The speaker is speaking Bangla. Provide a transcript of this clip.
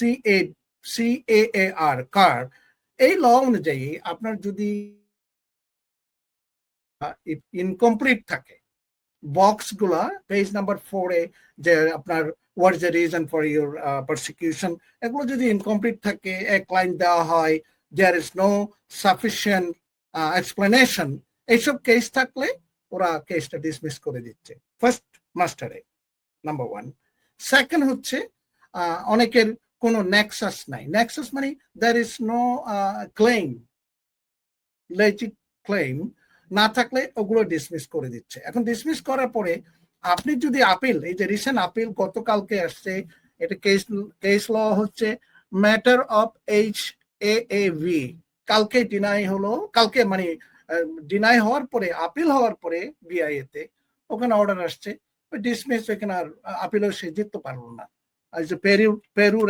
সি এ সি এ এ আর কার এই ল অনুযায়ী আপনার যদি ইনকমপ্লিট থাকে বক্সগুলা পেজ নাম্বার ফোরে যে আপনার what is reason for your prosecution এগুলো যদি ইনকমপ্লিট থাকে, এক লাইন দেওয়া হয় there is no sufficient explanation এইসব কেস থাকলে ওরা কেসটা ডিসমিস করে দিচ্ছে। ফার্স্ট মাস্টারে নাম্বার ওয়ান সেকেন্ড হচ্ছে অনেকের কোনো নেক্সাস নাই। নেক্সাস মানে there is no claim legit claim না থাকলে ওগুলো ডিসমিস করে দিচ্ছে। এখন ডিসমিস করার পরে আপনি যদি আপিল এই যে রিসেন্ট আপিল গতকালকে আসছে, এটা কেস কেস ল হচ্ছে matter of H A A V কালকে ডিনাই হলো, কালকে মানে ডিনাই হওয়ার পরে আপিল হওয়ার পরে বিআইএ তে ওখানে অর্ডার আসছে। ডিসমিস এখানে আর আপিলও সে জিততে পারল না। পেরু পেরুর